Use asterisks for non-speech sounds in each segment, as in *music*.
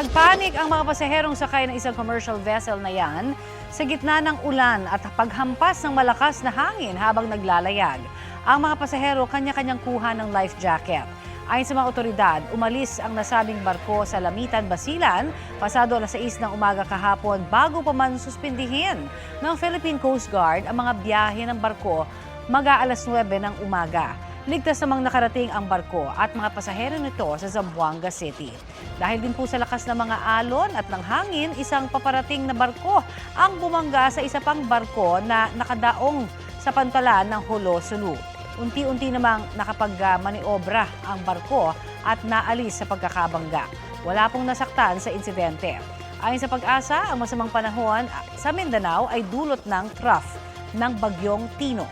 Nagpanik ang mga pasaherong sakay ng isang commercial vessel na yan sa gitna ng ulan at paghampas ng malakas na hangin habang naglalayag. Ang mga pasahero kanya-kanyang kuha ng life jacket. Ayon sa mga otoridad, umalis ang nasabing barko sa Lamitan, Basilan pasado alas 6 ng umaga kahapon bago pa man suspindihin ng Philippine Coast Guard ang mga biyahe ng barko mag-aalas 9 ng umaga. Ligtas namang nakarating ang barko at mga pasahero nito sa Zamboanga City. Dahil din po sa lakas ng mga alon at ng hangin, isang paparating na barko ang bumangga sa isa pang barko na nakadaong sa pantalan ng Holo, Sulu. Unti-unti namang nakapag-maniobra ang barko at naalis sa pagkakabangga. Wala pong nasaktan sa insidente. Ayon sa pag-asa, ang masamang panahon sa Mindanao ay dulot ng trough ng bagyong Tino.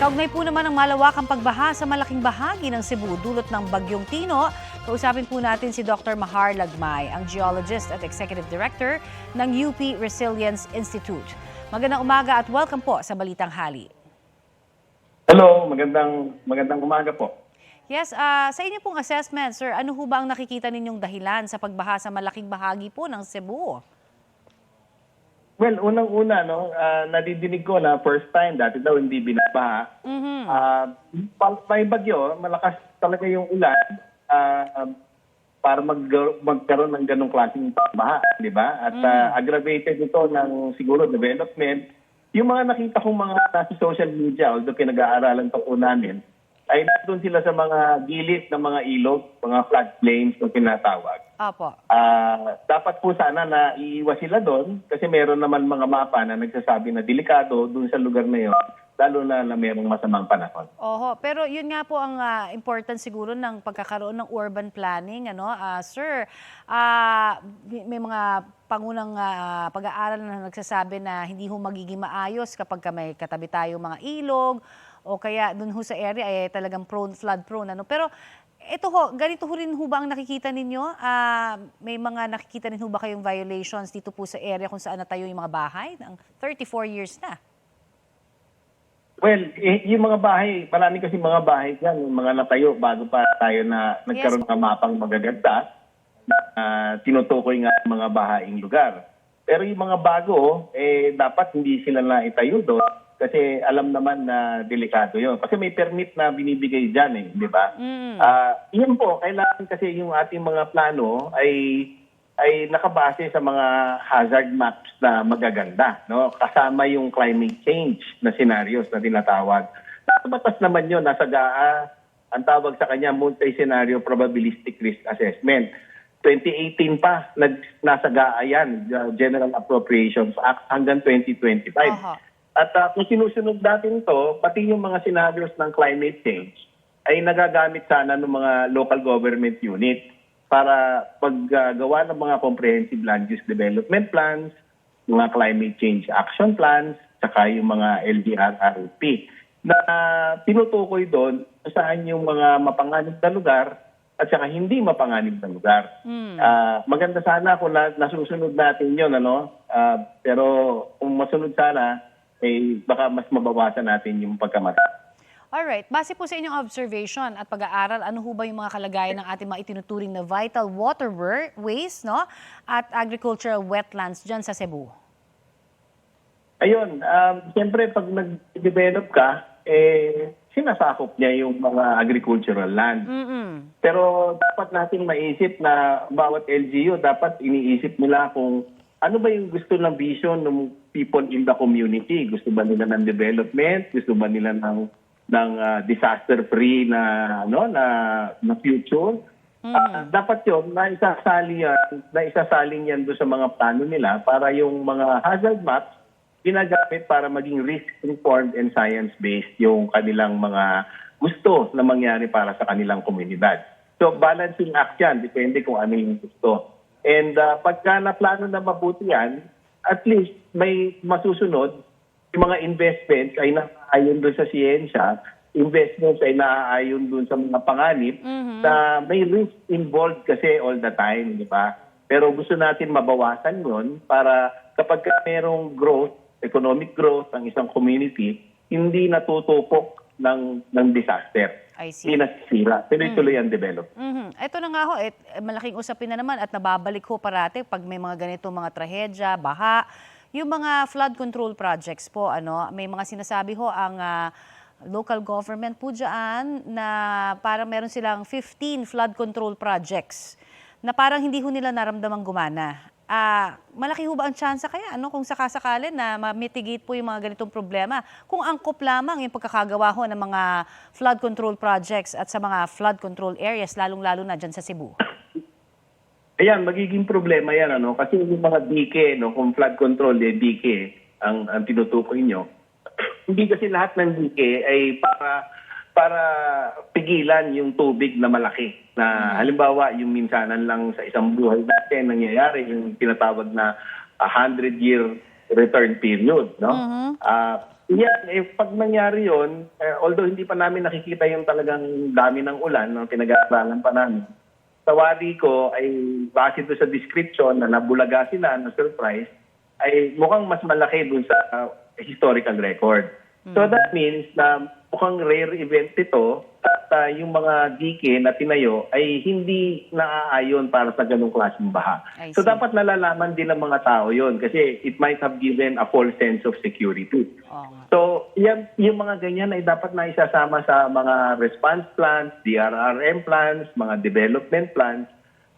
Kaugnay po naman ang malawakang pagbaha sa malaking bahagi ng Cebu dulot ng Bagyong Tino. Kausapin po natin si Dr. Mahar Lagmay, ang geologist at executive director ng UP Resilience Institute. Magandang umaga at welcome po sa Balitang Hali. Hello, magandang magandang umaga po. Yes, ah, sa inyo pong assessment, sir, ano ho ba ang nakikita ninyong dahilan sa pagbaha sa malaking bahagi po ng Cebu? Well, unang-una, no, ah, nadidinig ko na first time, dati daw hindi binabaha. Mhm. Ah, pag may bagyo, malakas talaga yung ulan ah, para mag magkaroon ng ganong klaseng pagbaha, di ba? At ah, aggravated ito ng siguro development. Yung mga nakita kong mga nasa social media, although pinag-aaralan pa po namin, ay nandun sila sa mga gilid ng mga ilog, mga floodplains na tinatawag. Opo. Ah, dapat po sana na iiwas sila doon kasi meron naman mga mapa na nagsasabi na delikado doon sa lugar na yun, lalo na na merong masamang panahon. Oho, pero yun nga po ang ah, important siguro ng pagkakaroon ng urban planning, ano? Ah, sir, ah, may mga pangunang ah, pag-aaral na nagsasabi na hindi ho magiging maayos kapag ka may katabi tayo mga ilog o kaya dun ho sa area ay talagang prone, flood prone, ano? Pero ito ho, ganito ho rin ho ba ang nakikita ninyo? Ah, may mga nakikita rin ho ba kayong violations dito po sa area kung saan natayo yung mga bahay? Ng 34 years na. Well, eh, yung mga bahay, marami kasi mga bahay dyan, yung mga natayo bago pa tayo na nagkaroon ng mapang magaganda na ah, tinutukoy nga ang mga bahaing lugar. Pero yung mga bago, eh, dapat hindi sila na itayo doon kasi alam naman na delikado yun. Kasi may permit na binibigay dyan eh, di ba? Mm. Ah, yun po, kailangan kasi yung ating mga plano ay ay nakabase sa mga hazard maps na magaganda, no? Kasama yung climate change na scenarios na tinatawag. Nasa batas naman yun, nasa GAA, ang tawag sa kanya multi-scenario probabilistic risk assessment. 2018 pa, nag, nasa GAA yan, uh, General Appropriations Act, hanggang 2025. Aha. At uh, kung sinusunod natin to, pati yung mga scenarios ng climate change ay nagagamit sana ng mga local government unit para paggagawa ng mga comprehensive land use development plans, mga climate change action plans, saka yung mga LGR-ROP na tinutukoy doon saan yung mga mapanganib na lugar at saka hindi mapanganib na lugar. Mm. Ah, maganda sana kung na, nasusunod natin yon ano? Ah, pero kung masunod sana, eh, baka mas mabawasan natin yung pagkamatay. Alright, base po sa inyong observation at pag-aaral, ano ho ba yung mga kalagayan ng ating mga itinuturing na vital waterways no? at agricultural wetlands dyan sa Cebu? Ayun, um, siyempre pag nag-develop ka, eh, sinasakop niya yung mga agricultural land. Mm-mm. Pero dapat nating maisip na bawat LGU, dapat iniisip nila kung ano ba yung gusto ng vision ng people in the community. Gusto ba nila ng development? Gusto ba nila ng ng ah, disaster-free na ano na na future? Ah, dapat yun, na isasali yan, na isasaling yan doon sa mga plano nila para yung mga hazard maps ginagamit para maging risk-informed and science-based yung kanilang mga gusto na mangyari para sa kanilang komunidad. So balancing act yan, depende kung ano yung gusto. And uh, pagka naplano na mabuti yan, at least may masusunod, yung mga investments ay naaayon doon sa siyensya, investments ay naaayon doon sa mga panganib na may risk involved kasi all the time, di ba? Pero gusto natin mabawasan yon para kapag ka merong growth, economic growth ang isang community, hindi natutupok ng ng disaster. I see. Hindi nasisira. Tuloy-tuloy ang develop. Mhm. Ito na nga ho, et, eh, malaking usapin na naman at nababalik ho parati pag may mga ganito mga trahedya, baha, yung mga flood control projects po, ano, may mga sinasabi ho ang ah, local government po dyan na parang meron silang 15 flood control projects na parang hindi ho nila naramdamang gumana. Ah, malaki ho ba ang tsansa kaya ano kung sakasakali na ma-mitigate po yung mga ganitong problema? Kung angkop lamang yung pagkakagawa ho ng mga flood control projects at sa mga flood control areas, lalong-lalo na dyan sa Cebu. Ayan, magiging problema yan, ano? Kasi yung mga dike, no, kung flood control, eh, dike, ang, ang tinutukoy nyo, *clears throat* hindi kasi lahat ng dike ay para para pigilan yung tubig na malaki. Na halimbawa, yung minsanan lang sa isang buhay natin nangyayari yung tinatawag na 100-year return period, no? Ah, yan, eh, pag nangyari yon, eh, although hindi pa namin nakikita yung talagang dami ng ulan, no, pinag-aaralan pa namin, sa wari ko ay base doon sa description na nabulaga sila na surprise ay mukhang mas malaki dun sa uh, historical record. So that means na mukhang rare event ito at uh, yung mga dike na tinayo ay hindi naaayon para sa ganung klaseng baha. So dapat nalalaman din ng mga tao yon kasi it might have given a false sense of security. Nga. So, yan, yung mga ganyan ay dapat na isasama sa mga response plans, DRRM plans, mga development plans,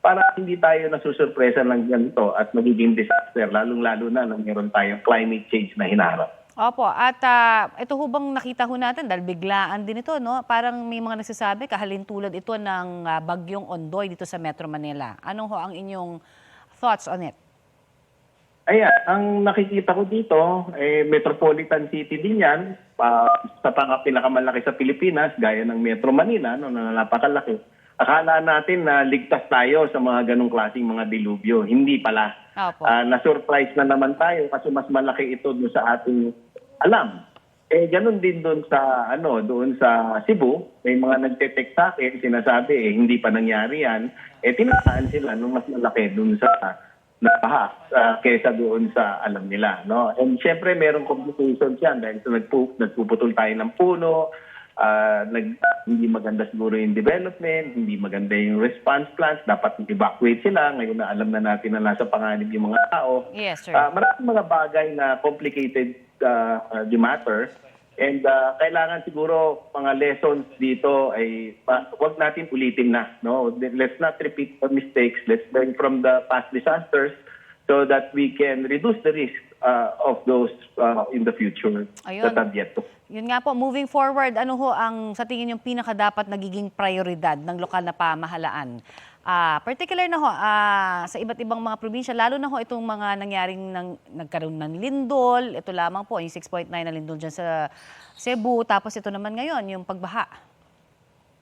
para hindi tayo nasusurpresa ng ganito at magiging disaster, lalong-lalo na nang meron tayong climate change na hinaharap. Opo, at ah, ito ho bang nakita ho natin dahil biglaan din ito, no? Parang may mga nagsasabi, kahalintulad ito ng ah, bagyong Ondoy dito sa Metro Manila. Anong ho ang inyong thoughts on it? Ayan, ang nakikita ko dito, eh, metropolitan city din yan, pa, sa pang pinakamalaki sa Pilipinas, gaya ng Metro Manila, no, na napakalaki. Akala natin na ligtas tayo sa mga ganong klaseng mga dilubyo. Hindi pala. Opo. Ah, na-surprise na naman tayo kasi mas malaki ito doon sa ating alam. Eh, ganun din doon sa, ano, doon sa Cebu, may mga nagte-text sa akin, sinasabi, eh, hindi pa nangyari yan. Eh, tinataan sila nung mas malaki doon sa napaha uh, kesa doon sa alam nila. No? And syempre, merong complications yan dahil so nagpu- nagpuputol tayo ng puno, ah, nag, hindi maganda siguro yung development, hindi maganda yung response plans, dapat evacuate sila. Ngayon na alam na natin na nasa panganib yung mga tao. Yes, sir. Ah, maraming mga bagay na complicated uh, uh, the matter. And ah, kailangan siguro mga lessons dito ay wag natin ulitin na. No? Let's not repeat the mistakes. Let's learn from the past disasters so that we can reduce the risk ah, of those ah, in the future Ayun. that have yet to Yun nga po, moving forward, ano ho ang sa tingin yung pinakadapat nagiging prioridad ng lokal na pamahalaan? Ah, particular na ho ah, sa iba't ibang mga probinsya, lalo na ho itong mga nangyaring nang, nagkaroon ng lindol, ito lamang po, yung 6.9 na lindol dyan sa Cebu, tapos ito naman ngayon, yung pagbaha.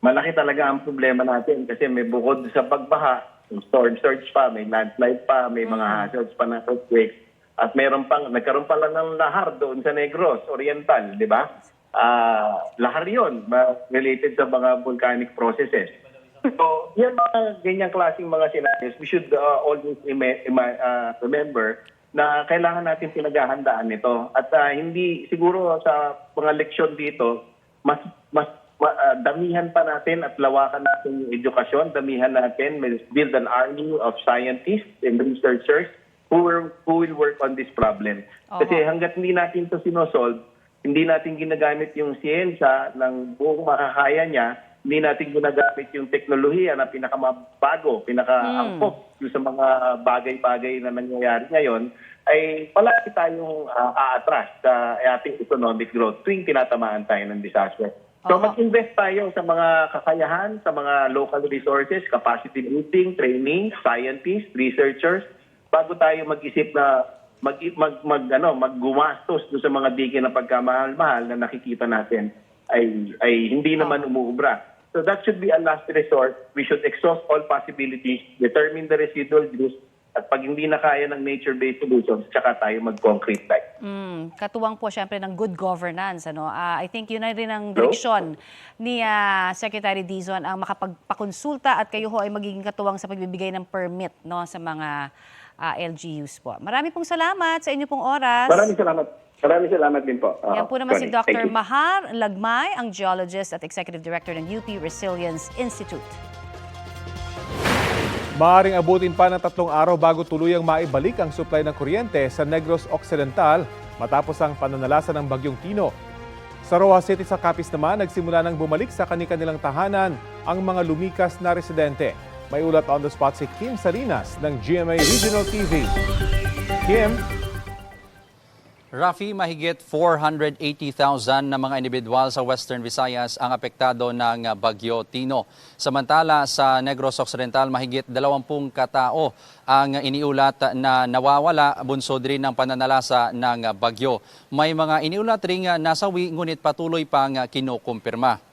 malaki talaga ang problema natin kasi may bukod sa pagbaha, storm surge pa, may landslide pa, may mga hazards pa ng earthquakes. At meron pang, nagkaroon pala ng lahar doon sa Negros, Oriental, di ba? Ah, lahar yun, related sa mga volcanic processes. So, yan mga ganyang klaseng mga scenarios, we should uh, always ima- ima- uh, remember na kailangan natin pinaghahandaan ito. At uh, hindi, siguro sa mga leksyon dito, mas mas ma- ah, damihan pa natin at lawakan natin yung edukasyon, damihan natin, build an army of scientists and researchers who will, who will work on this problem. Kasi hanggat hindi natin ito sinosolve, hindi natin ginagamit yung siyensya ng buong makakaya niya, hindi natin ginagamit yung teknolohiya na pinakamabago, pinaka-angkop yung sa mga bagay-bagay na nangyayari ngayon, ay palagi tayong ah, aatras sa ating economic growth tuwing tinatamaan tayo ng disaster. So Oo. mag-invest tayo sa mga kakayahan, sa mga local resources, capacity building, training, scientists, researchers, bago tayo mag-isip na mag, mag, mag ano, maggumastos sa mga dike na pagkamahal-mahal na nakikita natin ay ay hindi naman umuubra. So that should be a last resort. We should exhaust all possibilities, determine the residual use, at pag hindi na kaya ng nature-based solutions, tsaka tayo mag-concrete type. Mm, katuwang po syempre ng good governance. Ano? Ah, I think yun na rin ang direksyon ni ah, Secretary Dizon ang makapagpakonsulta at kayo ho ay magiging katuwang sa pagbibigay ng permit no, sa mga ah, LGUs po. Marami pong salamat sa inyo pong oras. Maraming salamat. Maraming salamat din po. uh, Yan po naman si Connie. Thank Dr. Mahar Lagmay, ang geologist at executive director ng UP Resilience Institute. Maaring abutin pa ng tatlong araw bago tuluyang maibalik ang supply ng kuryente sa Negros Occidental matapos ang pananalasa ng Bagyong Tino. Sa Roa City sa Capiz naman, nagsimula nang bumalik sa kanilang tahanan ang mga lumikas na residente. May ulat on the spot si Kim Salinas ng GMA Regional TV. Kim, Rafi, mahigit 480,000 na mga individual sa Western Visayas ang apektado ng Bagyo Tino. Samantala sa Negros Occidental, mahigit 20 katao ang iniulat na nawawala bunsod rin ng pananalasa ng bagyo. May mga iniulat ring nasawi ngunit patuloy pang kinukumpirma.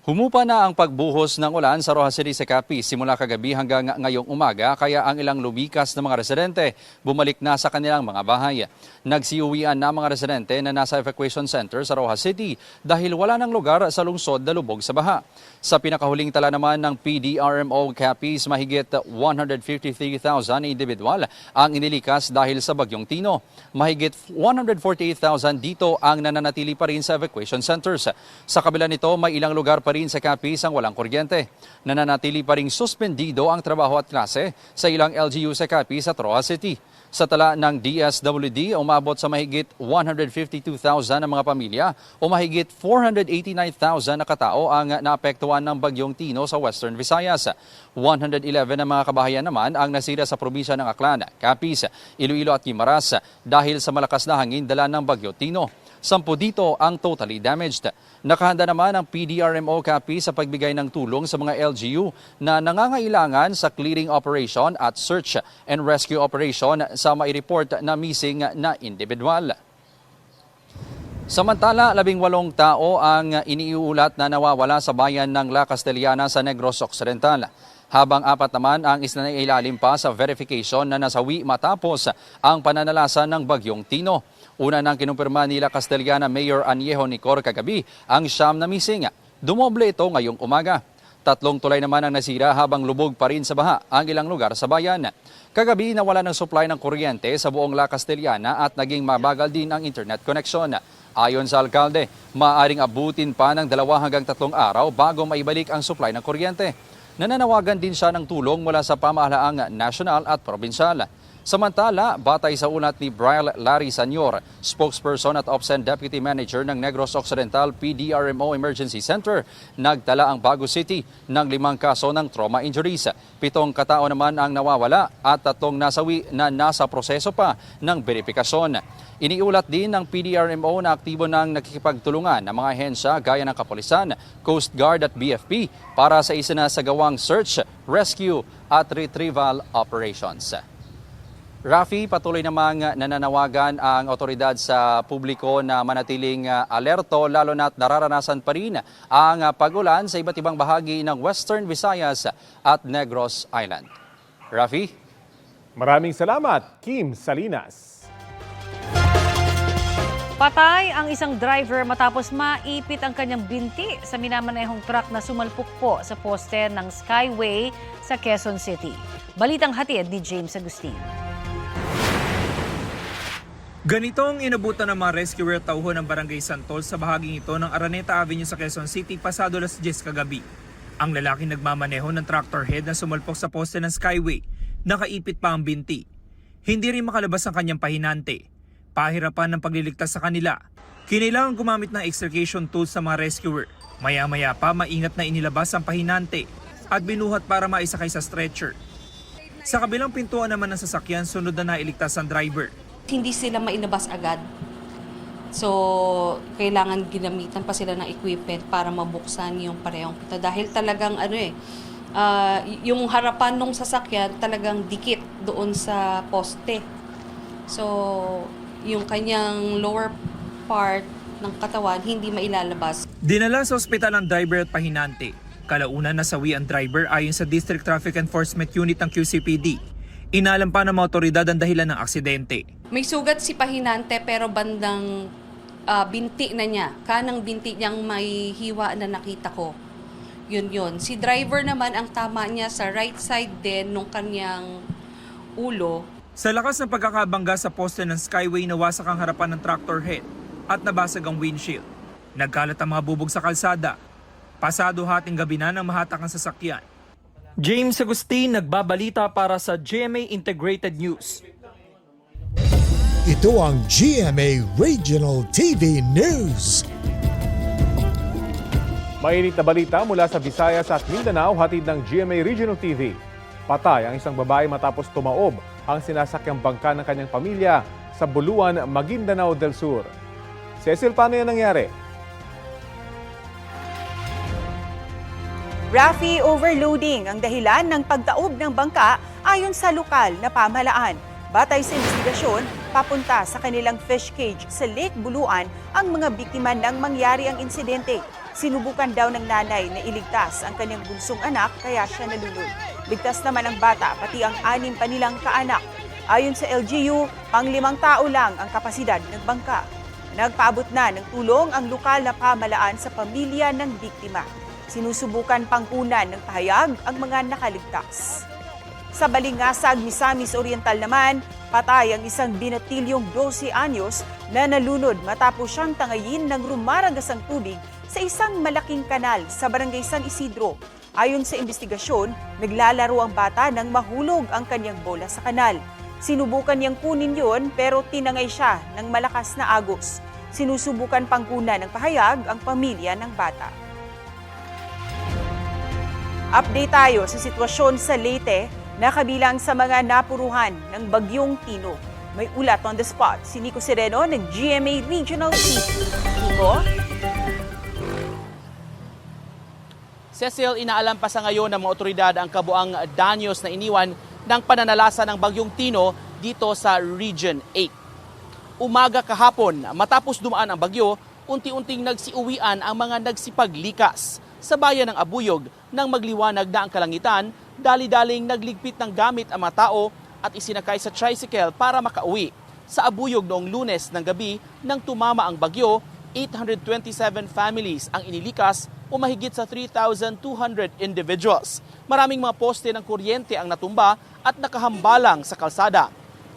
Humupa na ang pagbuhos ng ulan sa Rojas City sa Capiz simula kagabi hanggang ngayong umaga kaya ang ilang lumikas na mga residente bumalik na sa kanilang mga bahay. Nagsiuwian na mga residente na nasa evacuation center sa Rojas City dahil wala ng lugar sa lungsod na lubog sa baha. Sa pinakahuling tala naman ng PDRMO Capiz, mahigit 153,000 individual ang inilikas dahil sa bagyong Tino. Mahigit 148,000 dito ang nananatili pa rin sa evacuation centers. Sa kabila nito, may ilang lugar pa rin sa Capiz ang walang kuryente. Nananatili pa rin suspendido ang trabaho at klase sa ilang LGU sa Capiz at Rojas City. Sa tala ng DSWD, umabot sa mahigit 152,000 na mga pamilya o mahigit 489,000 na katao ang naapektuhan ng bagyong Tino sa Western Visayas. 111 na mga kabahayan naman ang nasira sa probinsya ng Aklan, Capiz, Iloilo at Guimaras dahil sa malakas na hangin dala ng bagyo Tino. Sampu dito ang totally damaged. Nakahanda naman ang PDRMO Capiz sa pagbigay ng tulong sa mga LGU na nangangailangan sa clearing operation at search and rescue operation sa mai-report na missing na individual. Samantala, labing walong tao ang iniuulat na nawawala sa bayan ng La Castellana sa Negros Occidental. Habang apat naman ang isinailalim pa sa verification na nasawi matapos ang pananalasa ng bagyong Tino. Una nang kinumpirma ni La Castellana Mayor Aniejo Nicor kagabi ang siyam na missing. Dumoble ito ngayong umaga. Tatlong tulay naman ang nasira habang lubog pa rin sa baha ang ilang lugar sa bayan. Kagabi nawala ng supply ng kuryente sa buong La Castellana at naging mabagal din ang internet connection. Ayon sa alkalde, maaaring abutin pa ng dalawa hanggang tatlong araw bago maibalik ang supply ng kuryente. Nananawagan din siya ng tulong mula sa pamahalaang nasyonal at probinsyal. Samantala, batay sa ulat ni Brian Larry Sanyor, spokesperson at OPSEN Deputy Manager ng Negros Occidental PDRMO Emergency Center, nagtala ang Bago City ng limang kaso ng trauma injuries. Pitong katao naman ang nawawala at tatlong nasawi na nasa proseso pa ng verifikasyon. Iniulat din ng PDRMO na aktibo ng nakikipagtulungan ng mga ahensya gaya ng Kapulisan, Coast Guard at BFP para sa isinasagawang search, rescue at retrieval operations. Rafi, patuloy namang nananawagan ang otoridad sa publiko na manatiling uh, alerto lalo na't nararanasan pa rin ang uh, pagulan sa iba't ibang bahagi ng Western Visayas at Negros Island. Rafi? maraming salamat, Kim Salinas. Patay ang isang driver matapos maipit ang kanyang binti sa minamanehong truck na sumalpok po sa poste ng Skyway sa Quezon City. Balitang hatid ni James Agustin. Ganito ang inabutan ng mga rescuer tauho ng Barangay Santol sa bahaging ito ng Araneta Avenue sa Quezon City pasado las 10 kagabi. Ang lalaki nagmamaneho ng tractor head na sumalpok sa poste ng Skyway. Nakaipit pa ang binti. Hindi rin makalabas ang kanyang pahinante. Pahirapan ng pagliligtas sa kanila. Kinailangan gumamit ng extrication tools sa mga rescuer. Maya-maya pa maingat na inilabas ang pahinante at binuhat para maisakay sa stretcher. Sa kabilang pintuan naman ng sasakyan, sunod na nailigtas ang driver. Hindi sila mailabas agad. So, kailangan ginamitan pa sila ng equipment para mabuksan yung parehong pinto. Dahil talagang ano eh, y- yung harapan ng sasakyan talagang dikit doon sa poste. So, yung kanyang lower part ng katawan hindi mailalabas. Dinala sa ospital ang driver at pahinante. Kalaunan nasawi ang driver ayon sa District Traffic Enforcement Unit ng QCPD. Inalam pa ng mga otoridad ang dahilan ng aksidente. May sugat si pahinante pero bandang ah, binti na niya. Kanang binti niyang may hiwa na nakita ko. Yun yun. Si driver naman ang tama niya sa right side din nung kanyang ulo. Sa lakas ng pagkakabangga sa poste ng Skyway, nawasak ang harapan ng tractor head at nabasag ang windshield. Nagkalat ang mga bubog sa kalsada. Pasado hating gabi na nang mahatak ang sasakyan. James Agustin nagbabalita para sa GMA Integrated News. Ito ang GMA Regional TV News. Mainit na balita mula sa Visayas at Mindanao hatid ng GMA Regional TV. Patay ang isang babae matapos tumaob ang sinasakyang bangka ng kanyang pamilya sa Buluan, Maguindanao del Sur. Cecil, paano yan nangyari? Rafi overloading ang dahilan ng pagtaob ng bangka ayon sa lokal na pamahalaan. Batay sa investigasyon, papunta sa kanilang fish cage sa Lake Buluan ang mga biktima ng mangyari ang insidente. Sinubukan daw ng nanay na iligtas ang kanyang bunsong anak kaya siya nalunod. Ligtas naman ang bata pati ang anim pa nilang kaanak. Ayon sa LGU, pang limang tao lang ang kapasidad ng bangka. Nagpaabot na ng tulong ang lokal na pamalaan sa pamilya ng biktima. Sinusubukan pangkunan ng pahayag ang mga nakaligtas. Sa Balingasag, Misamis Oriental naman, patay ang isang binatilyong 12 anyos na nalunod matapos siyang tangayin ng rumaragasang tubig sa isang malaking kanal sa barangay San Isidro. Ayon sa investigasyon, naglalaro ang bata nang mahulog ang kanyang bola sa kanal. Sinubukan niyang kunin yon pero tinangay siya ng malakas na agos. Sinusubukan pangkunan ng pahayag ang pamilya ng bata. Update tayo sa sitwasyon sa Leyte na kabilang sa mga napuruhan ng Bagyong Tino. May ulat on the spot si Nico Sereno ng GMA Regional TV. Nico? Cecil, inaalam pa sa ngayon ng mga otoridad ang kabuang danyos na iniwan ng pananalasa ng Bagyong Tino dito sa Region 8. Umaga kahapon, matapos dumaan ang bagyo, unti-unting nagsiuwian ang mga nagsipaglikas sa bayan ng Abuyog nang magliwanag na ang kalangitan, dali-daling nagligpit ng gamit ang mga tao at isinakay sa tricycle para makauwi. Sa Abuyog noong lunes ng gabi nang tumama ang bagyo, 827 families ang inilikas o mahigit sa 3,200 individuals. Maraming mga poste ng kuryente ang natumba at nakahambalang sa kalsada.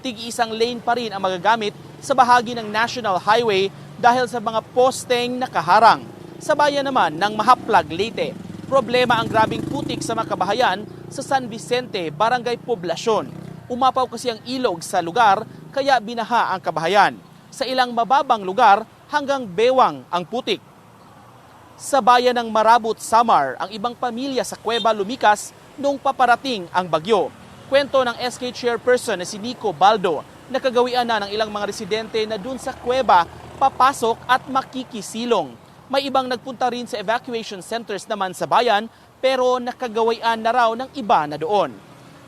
Tig-isang lane pa rin ang magagamit sa bahagi ng National Highway dahil sa mga posteng nakaharang. Sa bayan naman ng Mahaplag, Leyte, problema ang grabing putik sa mga kabahayan sa San Vicente, Barangay Poblasyon. Umapaw kasi ang ilog sa lugar kaya binaha ang kabahayan. Sa ilang mababang lugar hanggang bewang ang putik. Sa bayan ng Marabut, Samar, ang ibang pamilya sa kuweba lumikas noong paparating ang bagyo. Kwento ng SK chairperson na si Nico Baldo, nakagawian na ng ilang mga residente na dun sa kuweba papasok at makikisilong. May ibang nagpunta rin sa evacuation centers naman sa bayan pero nakagawian na raw ng iba na doon.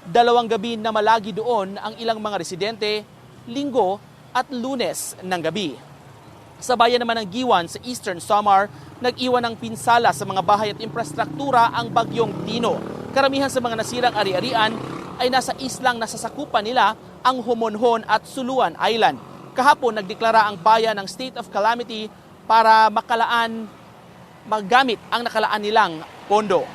Dalawang gabi na malagi doon ang ilang mga residente, linggo at lunes ng gabi. Sa bayan naman ng Giwan sa Eastern Samar, nag-iwan ng pinsala sa mga bahay at infrastruktura ang bagyong Tino. Karamihan sa mga nasirang ari-arian ay nasa islang nasasakupan nila ang Homonhon at Suluan Island. Kahapon nagdeklara ang bayan ng state of calamity para makalaan magamit ang nakalaan nilang pondo.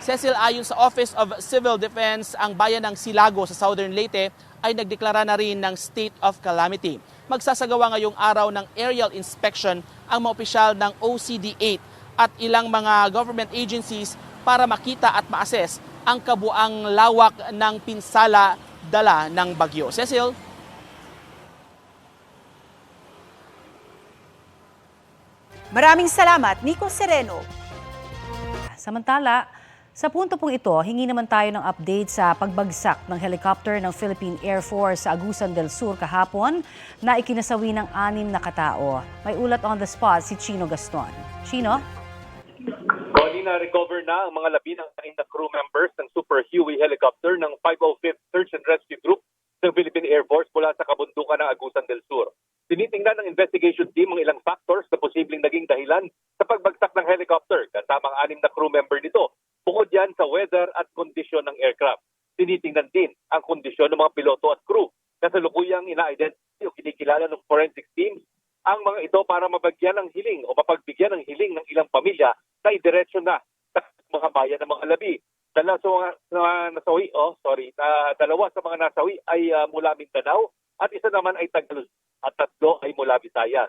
Cecil, ayon sa Office of Civil Defense, ang bayan ng Silago sa Southern Leyte ay nagdeklara na rin ng state of calamity. Magsasagawa ngayong araw ng aerial inspection ang mga opisyal ng OCD-8 at ilang mga government agencies para makita at ma-assess ang kabuang lawak ng pinsala dala ng bagyo. Cecil? Maraming salamat, Nico Sereno. Samantala, sa punto pong ito, hingi naman tayo ng update sa pagbagsak ng helicopter ng Philippine Air Force sa Agusan del Sur kahapon na ikinasawi ng anim na katao. May ulat on the spot si Chino Gaston. Chino? Connie, na-recover na ang mga labi ng anim na crew members ng Super Huey helicopter ng 505th Search and Rescue Group ng Philippine Air Force mula sa kabundukan ng Agusan del Sur. Tinitingnan ng investigation team ang ilang factors na dahilan sa pagbagsak ng helicopter kasama ang anim na crew member nito. Bukod yan sa weather at kondisyon ng aircraft. Tinitingnan din ang kondisyon ng mga piloto at crew. Kasalukuyang ina-identify o kinikilala ng forensic teams ang mga ito para mabagyan ng hiling o mapagbigyan ng hiling ng ilang pamilya na idiretso na sa mga bayan ng mga labi. Dalawa sa mga na- nasawi, oh, sorry, na, dalawa sa mga nasawi ay ah, mula Mindanao at isa naman ay Tagalog at tatlo ay mula Visayas.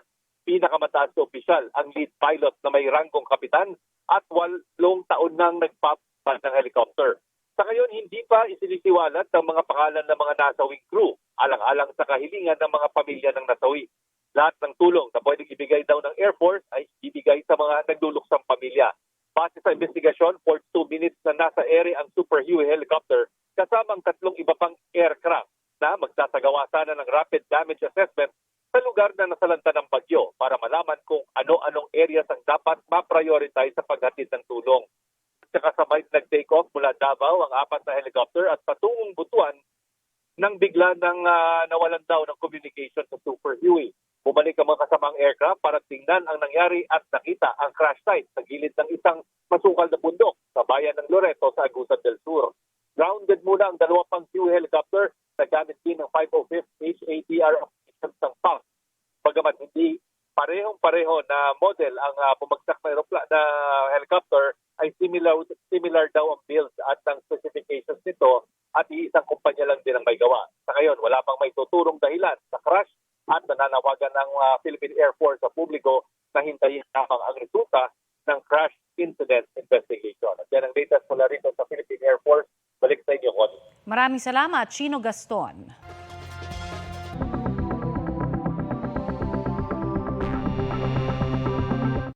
Pinakamataas na opisyal ang lead pilot na may ranggong kapitan at walong taon nang nagpapan ng helicopter. Sa ngayon, hindi pa isinisiwalat ng mga pangalan ng mga nasawing crew, alang-alang sa kahilingan ng mga pamilya ng nasawi. Lahat ng tulong na pwedeng ibigay daw ng Air Force ay ibigay sa mga nagluluksang pamilya. Base sa investigasyon, 42 minutes na nasa ere ang Super Huey helicopter kasama ang tatlong iba pang aircraft na magsasagawa sana ng rapid damage assessment sa lugar na nasalanta ng bagyo para malaman kung ano-anong areas ang dapat ma-prioritize sa paghatid ng tulong. Tsaka sabay nag-take off mula Davao ang apat na helicopter at patungong Butuan nang ah, nawalan daw ng communication sa Super Huey. Bumalik ang mga kasamang aircraft para tingnan ang nangyari at nakita ang crash site sa gilid ng isang masukal na bundok sa bayan ng Loreto sa Agusan del Sur. Grounded muna ang dalawa pang Huey helicopter na gamit din ng 505th HATR operations ng PAC. Bagamat hindi parehong-pareho na model ang ah, bumagsak na, aeropla- na helicopter ay similar similar daw ang build at ang specifications nito at iisang kumpanya lang din ang may gawa. Sa ngayon, wala pang may tuturong dahilan sa crash at nananawagan ng ah, Philippine Air Force sa publiko na hintayin lamang ang resulta ng crash incident investigation. At yan ang latest mula rito sa Philippine Air Force. Balik sa inyo, Connie. Maraming salamat, Chino Gaston.